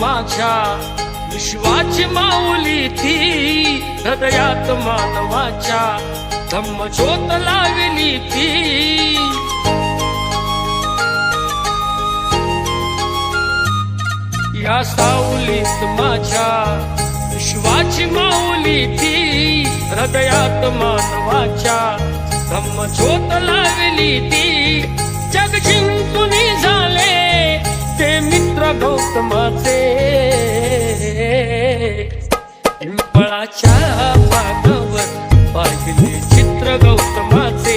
माझ्या विश्वाची माऊली ती हृदयात मानवाच्या धम्म ज्योत लावली ती या सावलीत माझ्या विश्वाची माऊली ती हृदयात मानवाच्या धम्म ज्योत लावली ती जग मित्र पिंपळाच्या पानावर पाहिले चित्र गौतमाचे.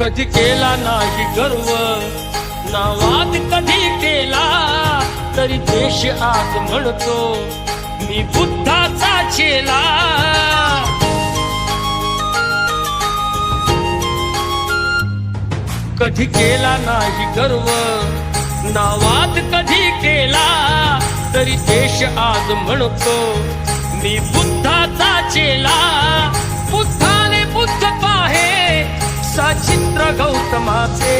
कधी केला नाही गर्व नावात कधी केला तरी देश आज म्हणतो मी बुद्धाचा चेला. कधी केला नाही गर्व नावात कधी केला तरी देश आज म्हणतो मी बुद्ध ಗೌತಮಾಚೇ